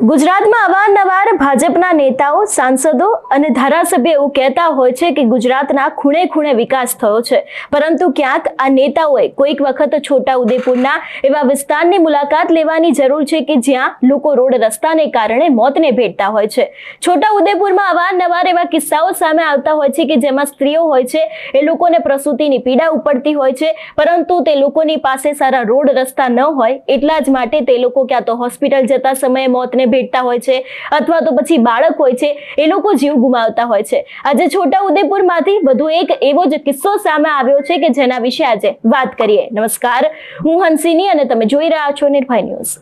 ગુજરાતમાં અવારનવાર ભાજપના નેતાઓ, સાંસદો અને ધારાસભ્ય એવું કહેતા હોય છે કે ગુજરાતના ખૂણે ખૂણે વિકાસ થયો છે. પરંતુ ક્યાંક આ નેતાઓએ કોઈક વખત છોટા ઉદેપુરના એવા વિસ્તારની મુલાકાત લેવાની જરૂર છે કે જ્યાં લોકો રોડ રસ્તાને કારણે મોતને ભેટતા હોય છે. છોટા ઉદેપુરમાં અવારનવાર એવા કિસ્સાઓ સામે આવતા હોય છે કે જેમાં સ્ત્રીઓ હોય છે, એ લોકોને પ્રસૂતિની પીડા ઉપડતી હોય છે, પરંતુ તે લોકોની પાસે સારા રોડ રસ્તા ન હોય, એટલા જ માટે તે લોકો ક્યાં તો હોસ્પિટલ જતા સમયે મોતને ભેટતા હોય છે અથવા તો પછી બાળક હોય છે, એ લોકો જીવ ગુમાવતા હોય છે. આજે છોટા ઉદેપુરમાંથી વધુ એક એવો જ કિસ્સો સામે આવ્યો છે કે જેના વિશે આજે વાત કરીએ. નમસ્કાર, હું હંસિની અને તમે જોઈ રહ્યા છો નિર્ભય ન્યૂઝ.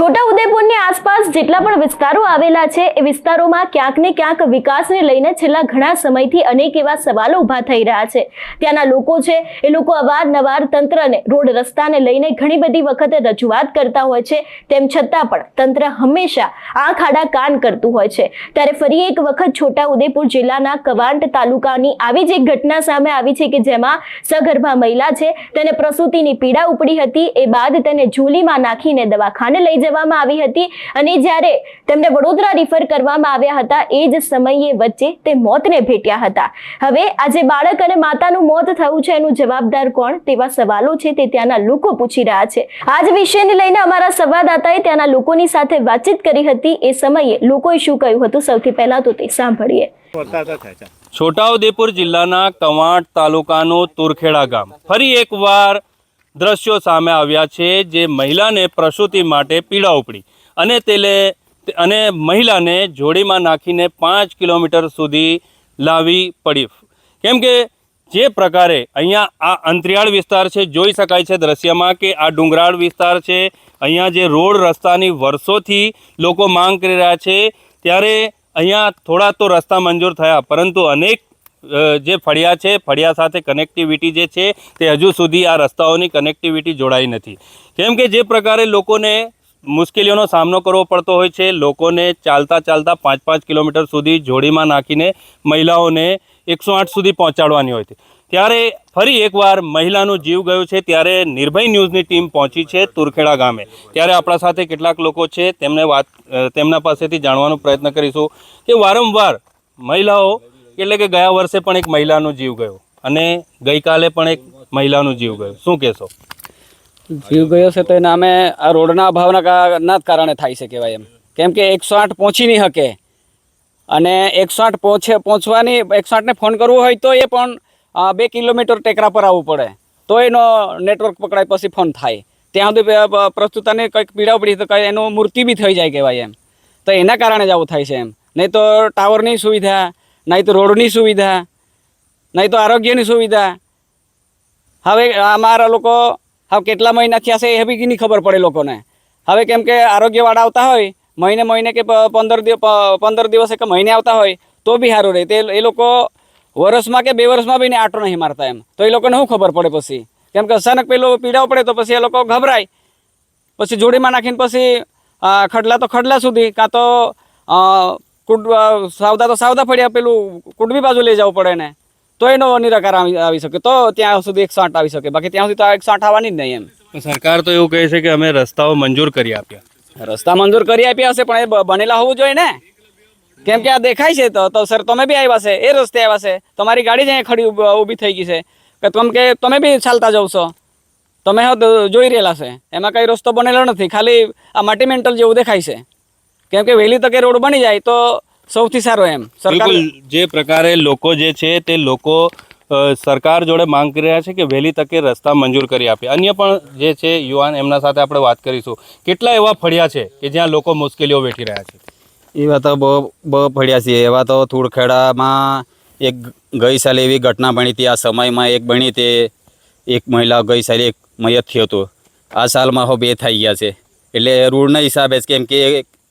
છોટા ઉદેપુરની આસપાસ જેટલા પણ વિસ્તારો આવેલા છે, એ વિસ્તારોમાં ક્યાંક ને ક્યાંક વિકાસને લઈને છેલ્લા ઘણા સમયથી અનેક એવા સવાલો ઊભા થઈ રહ્યા છે. ત્યાંના લોકો છે, એ લોકો અવારનવાર તંત્રને રોડ રસ્તાને લઈને ઘણી બધી વખતે રજૂઆત કરતા હોય છે. તેમ છતાં પણ તંત્ર હંમેશા આંખ આડા કાન કરતું હોય છે. ત્યારે ફરી એક વખત છોટા ઉદેપુર જિલ્લાના કવાંટ તાલુકાની આવી જ એક ઘટના સામે આવી છે કે જેમાં સગર્ભા મહિલા છે, તેને પ્રસૂતિની પીડા ઉપડી હતી. એ બાદ તેને ઝૂલીમાં નાખીને દવાખાને લઈ જવામાં આવી હતી અને જ્યારે તેમને વડોદરા રિફર કરવામાં આવ્યા હતા એ જ સમયે વચ્ચે તે મોતને ભેટ્યા હતા. હવે આજે બાળક અને માતાનું મોત થયું છે એનું જવાબદાર કોણ? તેવા સવાલો છે તે ત્યાંના લોકો પૂછી રહ્યા છે. આ જ વિષયને લઈને અમારા સંવાદદાતાએ ત્યાંના લોકોની સાથે વાતચીત કરી હતી. એ સમયે લોકોએ શું કહ્યું હતું? સૌથી પહેલા તો તે સાંભળીએ. છોટાઉદેપુર જિલ્લાના કવાંટ તાલુકાનું તુરખેડા ગામ. ફરી એકવાર દ્રશ્યો સામે આવ્યા છે જે મહિલાને પ્રસૂતિ માટે પીડા ઉપડી. અને તેલે, અને મહિલાને જોડીમાં નાખીને પાંચ કિલોમીટર સુધી લાવી પડી. કેમ કે જે પ્રકારે અહીંયા આ અંતરિયાળ વિસ્તાર છે, જોઈ શકાય છે દ્રશ્યમાં કે આ ડુંગરાળ વિસ્તાર છે. અહીંયા જે રોડ રસ્તાની વર્ષોથી લોકો માંગ કરી રહ્યા છે, ત્યારે અહીંયા થોડા તો રસ્તા મંજૂર થયા, પરંતુ અનેક જે ફળિયા છે, ફળિયા સાથે કનેક્ટિવિટી જે છે, તે હજુ સુધી આ રસ્તાઓની કનેક્ટિવિટી જોડાઈ નથી. કેમ કે જે પ્રકારે લોકોને મુશ્કેલીઓનો સામનો કરવો પડતો હોય છે, લોકોને ચાલતા ચાલતા પાંચ પાંચ કિલોમીટર સુધી જોડીમાં નાખીને મહિલાઓને એકસો આઠ સુધી પહોંચાડવાની હોય છે. ત્યારે ફરી એકવાર મહિલાનું જીવ ગયું છે, ત્યારે નિર્ભય ન્યૂઝની ટીમ પહોંચી છે તુરખેડા ગામે. ત્યારે આપણા સાથે કેટલાક લોકો છે, તેમને વાત તેમના પાસેથી જાણવાનો પ્રયત્ન કરીશું કે વારંવાર મહિલાઓ એટલે કે ગયા વર્ષે પણ એક મહિલાનો જીવ ગયો અને ગઈકાલે પણ એક મહિલાનો જીવ ગયો. શું કહેશો? જીવ ગયો છે તો એના અમે આ રોડના અભાવના જ કારણે થાય છે કહેવાય એમ. કેમ કે એકસો આઠ પહોંચી નહીં શકે. અને એકસો આઠ પહોંચે, પહોંચવાની, એકસો આઠને ફોન કરવો હોય તો એ પણ બે કિલોમીટર ટેકરા પર આવવું પડે. તો એનો નેટવર્ક પકડાય, પછી ફોન થાય. ત્યાં સુધી પ્રસ્તુતાને કંઈક પીડા પડી તો કંઈ એનું મૂર્તિ બી થઈ જાય કહેવાય એમ. તો એના કારણે જ આવું થાય છે એમ. નહીં તો ટાવરની સુવિધા નહીં તો રોડની સુવિધા, નહીં તો આરોગ્યની સુવિધા. હવે અમારા લોકો, હવે કેટલા મહિના થયા છે એ બી નહીં ખબર પડે લોકોને. હવે કેમ કે આરોગ્યવાળા આવતા હોય, મહિને મહિને કે પંદર પંદર દિવસે કે મહિને આવતા હોય, તો બી સારું રહે. તે એ લોકો વર્ષમાં કે બે વર્ષમાં બી આટો નહીં મારતા એમ. તો એ લોકોને શું ખબર પડે પછી? કેમ કે અચાનક પેલો પીડાવ પડે તો પછી એ લોકો ગભરાય. પછી જોડીમાં નાખીને પછી ખડલા તો ખડલા સુધી, કાં તો કુડ સાવદા તો સાવદા ફળિયા પેલું કુડબી બાજુ લઈ જવું પડે ને તો એનો નિરાકાર આવી શકે. તો ત્યાં સુધી એકસો આઠ આવી શકે. બાકી ત્યાં સુધી તો એકસો આઠ આવવાની જ નહીં એમ. સરકાર તો એવું કહે છે કે અમે રસ્તાઓ મંજૂર કરી આપ્યા. રસ્તા મંજૂર કરી આપ્યા હશે પણ એ બનેલા હોવું જોઈએ ને. કેમ કે આ દેખાય છે તો તો સર તમે બી આવ્યા છે એ રસ્તે આવ્યા છે. તમારી ગાડી જ અહીંયા ખડી ઊભ- થઈ ગઈ છે. કે તમે કે તમે બી ચાલતા જાવ છો. તમે જોઈ રહેલા છે. એમાં કઈ રસ્તો બનેલો નથી. ખાલી આ માટી મેન્ટલ જેવું દેખાય છે. કેમ કે વહેલી તકે રોડ બની જાય તો સૌથી સારો એમ. સરકાર જે પ્રકારે લોકો જે છે તે લોકો સરકાર જોડે માંગ કરી રહ્યા છે કે વહેલી તકે રસ્તા મંજૂર કરી આપે. અન્ય પણ જે છે યુવાન એમના સાથે આપણે વાત કરીશું. કેટલા એવા ફળિયા છે કે જ્યાં લોકો મુશ્કેલીઓ વેઠી રહ્યા છે? એવા તો બહુ બહુ ફળિયા છે. એવા તો થોડખેડામાં એક ગઈ સાલે એવી ઘટના બની હતી. આ સમયમાં એક બની તે એક મહિલા ગઈ સાલે એક મયત થયો હતો. આ સાલમાં હો બે થઈ ગયા છે. એટલે રૂળના હિસાબે જ કેમ કે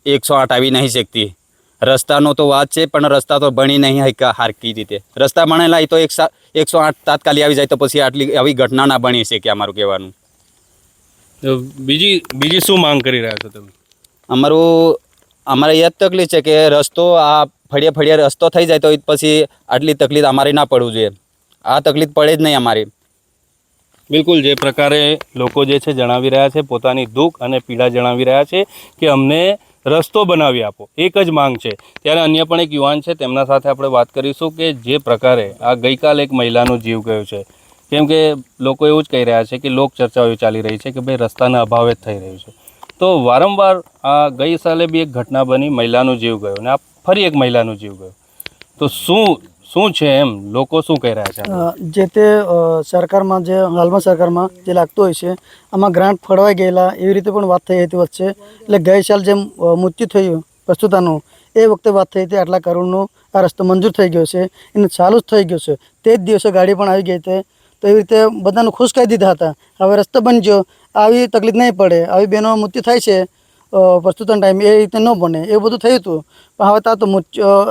એકસો આઠ આવી નહીં શકતી. રસ્તાનો તો વાત છે પણ રસ્તા તો ભણી નહીં હકા હારકી રીતે. રસ્તા ભણેલા તો એક એકસો આઠ તાત્કાલિક આવી જાય તો પછી આટલી આવી ઘટના ના બની શકે અમારું કહેવાનું. બીજી બીજી શું માંગ કરી રહ્યા છો તમે? અમારું અમારે એ જ તકલીફ છે કે રસ્તો આ ફળિયા ફળિયા રસ્તો થઈ જાય તો પછી આટલી તકલીફ અમારે ના પડવું જોઈએ. આ તકલીફ પડે જ નહીં અમારી. બિલકુલ જે પ્રકારે લોકો જે છે જણાવી રહ્યા છે પોતાની દુઃખ અને પીડા જણાવી રહ્યા છે કે અમને રસ્તો બનાવી આપો. એક જ માંગ છે. ત્યારે અન્ય પણ એક યુવાન છે, તેમના સાથે આપણે વાત કરીશું કે જે પ્રકારે આ ગઈકાલે એક મહિલાનો જીવ ગયો છે. કેમ કે લોકો એવું જ કહી રહ્યા છે કે લોક ચર્ચાઓ ચાલી રહી છે કે ભાઈ રસ્તાના અભાવે જ થઈ રહ્યું છે. તો વારંવાર આ ગઈ સાલે બી એક ઘટના બની, મહિલાનો જીવ ગયો અને આ ફરી એક મહિલાનો જીવ ગયો. તો શું શું છે એમ? લોકો શું કહી રહ્યા છે? જે તે સરકારમાં જે, હાલમાં સરકારમાં જે લાગતું હોય છે, આમાં ગ્રાન્ટ ફળવાઈ ગયેલા એવી રીતે પણ વાત થઈ હતી વચ્ચે. એટલે ગઈ સાલ જેમ મૃત્યુ થયું પ્રસ્તુતાનું, એ વખતે વાત થઈ હતી આટલા કરોડનો આ રસ્તો મંજૂર થઈ ગયો છે, એને ચાલુ જ થઈ ગયો છે. તે જ દિવસે ગાડી પણ આવી ગઈ હતી તો એવી રીતે બધાને ખુશ કરી દીધા હતા. હવે રસ્તો બનજો આવી તકલીફ નહીં પડે, આવી બહેનો મૃત્યુ થાય છે પ્રસ્તુતાના ટાઈમ એ રીતે ન બને. એવું બધું થયું હતું. પણ હવે તા તો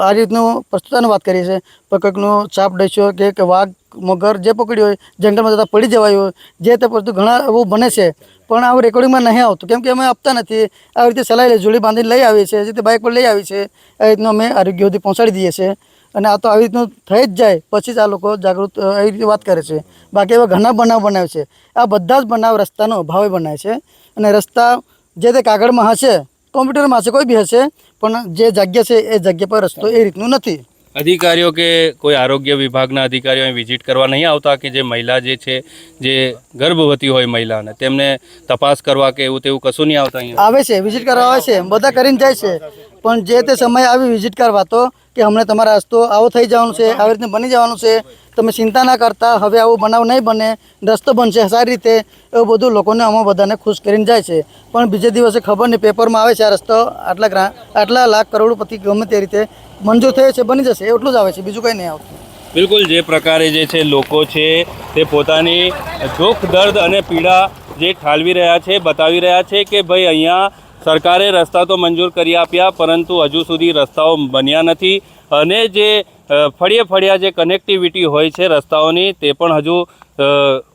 આ રીતનું પ્રસ્તુતાની વાત કરીએ છીએ પણ સાપ ડસ્યો કે વાઘ મગર જે પકડ્યું હોય, જંગલમાં જતાં પડી જવાયું હોય, જે તે વસ્તુ ઘણા એવું બને છે. પણ આવું રેકોર્ડિંગમાં નહીં આવતું. કેમ કે અમે આપતા નથી. આવી રીતે સલાહ જોડી બાંધીને લઈ આવીએ છીએ. જે રીતે બાઇક પર લઈ આવી છે એ રીતનું અમે આરોગ્ય સુધી પહોંચાડી દઈએ છીએ. અને આ તો આવી રીતનું થઈ જ જાય. પછી જ આ લોકો જાગૃત આવી રીતે વાત કરે છે. બાકી એવા ઘણા બનાવ બનાવે છે. આ બધા જ બનાવ રસ્તાનો અભાવે બનાવે છે. અને રસ્તા જે તે કાગળમાં હશે કોમ્પ્યુટરમાં હશે કોઈ બી હશે પણ જે જગ્યા છે એ જગ્યા પર રસ્તો એ રીતનું નથી. અધિકારીઓ કે કોઈ આરોગ્ય વિભાગના અધિકારીઓ અહીં વિઝિટ કરવા નહીં આવતા કે જે મહિલા જે છે જે ગર્ભવતી હોય મહિલાને તેમને તપાસ કરવા કે એવું તેવું કશું નહીં આવતા અહીંયા? આવે છે વિઝિટ કરવા આવે છે બધા કરીને જાય છે. પણ જે તે સમયે આવી વિઝિટ કરવા તો કે હમણાં તમારા રસ્તો આવો થઈ જવાનું છે, આવી રીતે બની જવાનું છે. તમે ચિંતા ના કરતા, હવે આવું બનાવ નહીં બને, રસ્તો બનશે, સારી રીતે. એવું બધું લોકોને અમે બધાને ખુશ કરીને જાય છે. પણ બીજે દિવસે ખબર નહીં, પેપરમાં આવે છે આ રસ્તો, આટલા ગ્રા, આટલા લાખ કરોડપતિ ગમે તે રીતે મંજૂર થયો છે, બની જશે, એટલું જ આવે છે, બીજું કંઈ નહીં આવતું. બિલકુલ, જે પ્રકારે જે છે લોકો છે, તે પોતાની દુઃખ દર્દ અને પીડા જે ઠાલવી રહ્યા છે, બતાવી રહ્યા છે કે ભાઈ અહીંયા સરકારે રસ્તા તો મંજૂર કરી આપ્યા, પરંતુ હજુ સુધી રસ્તાઓ બન્યા નથી. અને જે ફળિયે ફળિયા જે કનેક્ટિવિટી હોય છે રસ્તાઓની, તે પણ હજુ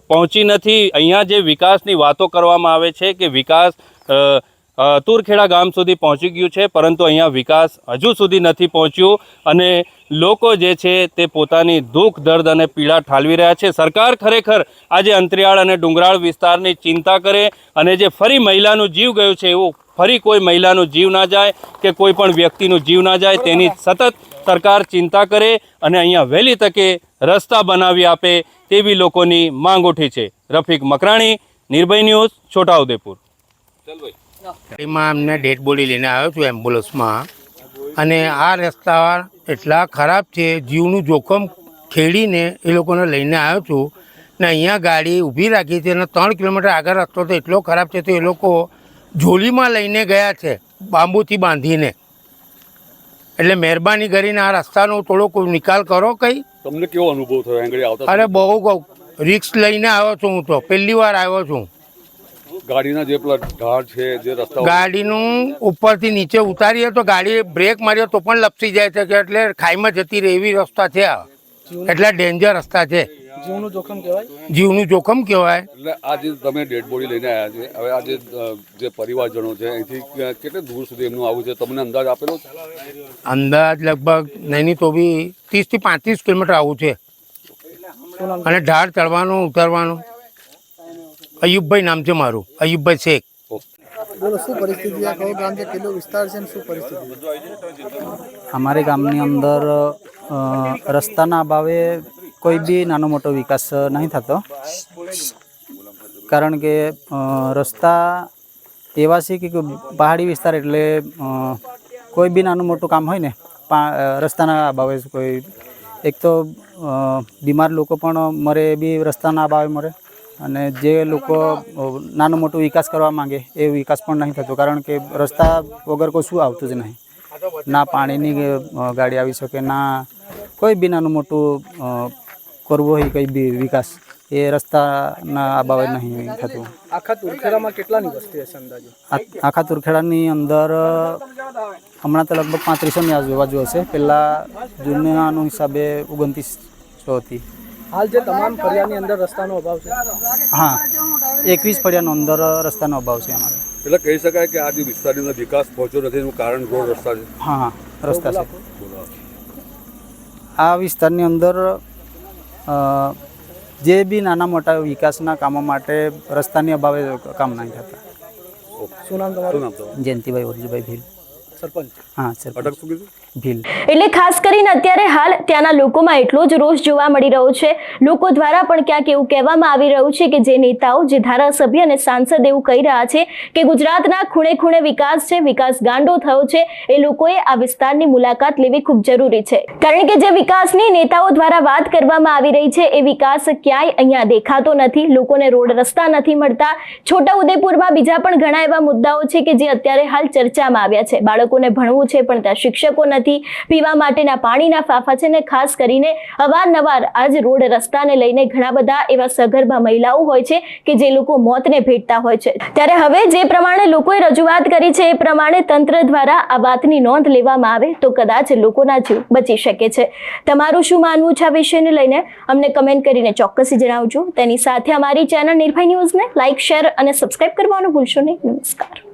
પહોંચી નથી. અહીંયા જે વિકાસની વાતો કરવામાં આવે છે કે વિકાસ તુરખેડા ગામ સુધી પહોંચી ગયું છે, પરંતુ અહીંયા વિકાસ હજુ સુધી નથી પહોંચ્યું. અને લોકો જે છે તે પોતાની દુઃખ, દર્દ અને પીડા ઠાલવી રહ્યા છે. સરકાર ખરેખર આજે અંતરિયાળ અને ડુંગરાળ વિસ્તારની ચિંતા કરે અને જે ફરી મહિલાનું જીવ ગયું છે, એવું ફરી કોઈ મહિલાનું જીવ ના જાય કે કોઈ પણ વ્યક્તિનું જીવ ના જાય તેની સતત સરકાર ચિંતા કરે અને અહીંયા વહેલી તકે રસ્તા બનાવી આપે તેવી લોકોની માંગ ઉઠી છે. રફીક મકરાણી નિર્ભય ન્યૂઝ છોટાઉદેપુર. ગાડીમાં અમને ડેડ બોડી લઈને આવ્યો છું એમ્બ્યુલન્સમાં અને આ રસ્તા એટલા ખરાબ છે જીવનું જોખમ ખેડીને એ લોકોને લઈને આવ્યો છું. ને અહીંયા ગાડી ઊભી રાખી છે અને ત્રણ કિલોમીટર આગળ રસ્તો તો એટલો ખરાબ છે તો એ લોકો ઝોલીમાં લઈને ગયા છે બાંબુથી બાંધીને. એટલે મહેરબાની કરીને આ રસ્તાનો થોડોક નિકાલ કરો કંઈ. તમને કેવો અનુભવ થયો? આગળ આવતા અરે બહુ કહું રિક્સ લઈને આવ્યો છું હું તો. પહેલી વાર આવ્યો છું. ગાડીના જે પેલા ઢાળ છે જે રસ્તા ગાડીનું ઉપરથી નીચે ઉતારીએ તો ગાડી બ્રેક મારીએ તો પણ લપસી જાય છે કે એટલે ખાઈમાં જતી રહે એવી રસ્તા છે આ. એટલા ડેન્જર રસ્તા છે. જીવનું જોખમ કહેવાય? જીવનું જોખમ કહેવાય. એટલે આજે તમે ડેડ બોડી લઈને આવ્યા છે. હવે આજે જે પરિવારજનો છે અહીંથી કેટલે દૂર સુધી એમનું આવું છે? તમને અંદાજ આપેલો અંદાજ લગભગ નહીં તો બી ત્રીસથી પાંત્રીસ કિલોમીટર આવું છે. અને ઢાળ ચડવાનું ઉતારવાનું. અયુબભાઈ નામ છે મારું. અયુબભાઈ શેખ. બોલો શું પરિસ્થિતિ આ કયો ગામ છે? કેટલો વિસ્તાર છે શું પરિસ્થિતિ અમારે ગામની અંદર રસ્તાના અભાવે કોઈ બી નાનો મોટો વિકાસ નહીં થતો. કારણ કે રસ્તા એવા છે કે પહાડી વિસ્તાર એટલે કોઈ બી નાનું મોટું કામ હોય ને રસ્તાના અભાવે કોઈ, એક તો બીમાર લોકો પણ મરે બી રસ્તાના અભાવે મરે. અને જે લોકો નાનું મોટું વિકાસ કરવા માંગે, એ વિકાસ પણ નહીં થતો. કારણ કે રસ્તા વગર કોઈ શું આવતું જ નહીં. ના પાણીની ગાડી આવી શકે, ના કોઈ બી નાનું મોટું કરવું હોય કંઈ બી વિકાસ એ રસ્તાના અભાવે નહીં થતું. આખા તુરખેડામાં કેટલાની વસ્તી હશે અંદાજે? આખા તુરખેડાની અંદર હમણાં તો લગભગ પાંત્રીસોની આજુબાજુ હશે. પહેલાં જૂનાનો હિસાબે ઓગણત્રીસો હતી. હાલ જે તમામ ફળિયાની અંદર રસ્તાનો અભાવ છે? હા એકવીસ ફળિયાનો અંદર રસ્તાનો અભાવ છે અમારે. એટલે કહી શકાય કે આજે વિસ્તારની અંદર વિકાસ પહોંચ્યો નથી એનું કારણ રોડ રસ્તા છે? હા હા રસ્તા છે. આ વિસ્તારની અંદર જે બી નાના મોટા વિકાસના કામો માટે રસ્તાની અભાવે કામ નહીં થતા. શું નામ તમારું? જયંતિભાઈ ભીલ. સરપંચ. હા સર અટક શું કીધું? એટલે ખાસ કરીને અત્યારે હાલ ત્યાંના લોકોમાં એટલો જ રોષ જોવા મળી રહ્યો છે. લોકો દ્વારા પણ ક્યાંક એવું કહેવામાં આવી રહ્યું છે કે જે નેતાઓ, જે ધારાસભ્ય અને સાંસદ એવું કહી રહ્યા છે કે ગુજરાતના ખૂણે ખૂણે વિકાસ છે, વિકાસ ગાંડો થયો છે. એ લોકોએ આ વિસ્તારની મુલાકાત લેવી ખૂબ જરૂરી છે. કારણ કે જે વિકાસની નેતાઓ દ્વારા વાત કરવામાં આવી રહી છે, એ વિકાસ ક્યાંય અહીંયા દેખાતો નથી. લોકોને રોડ રસ્તા નથી મળતા. છોટા ઉદેપુરમાં બીજા પણ ઘણા એવા મુદ્દાઓ છે કે જે અત્યારે હાલ ચર્ચામાં આવ્યા છે. બાળકોને ભણવું છે, પણ ત્યાં શિક્ષકો નથી. પીવા માટેના પાણીના ફાફા છે ને ખાસ કરીને અવારનવાર આજ રોડ રસ્તાને લઈને ઘણા બધા એવા સગર્ભા મહિલાઓ હોય છે કે જે લોકો મોતને ભેટતા હોય છે. ત્યારે હવે જે પ્રમાણે લોકોએ રજૂઆત કરી છે એ પ્રમાણે તંત્ર દ્વારા આ વાતની નોંધ લેવામાં આવે તો કદાચ લોકોના જીવ બચી શકે છે. તમારું શું માનવું છે આ વિષયને લઈને? અમને કમેન્ટ કરીને ચોક્કસી જણાવજો. તેની સાથે અમારી ચેનલ નિર્ભય ન્યૂઝને લાઇક શેર અને સબસ્ક્રાઇબ કરવાનું ભૂલશો નહીં. નમસ્કાર.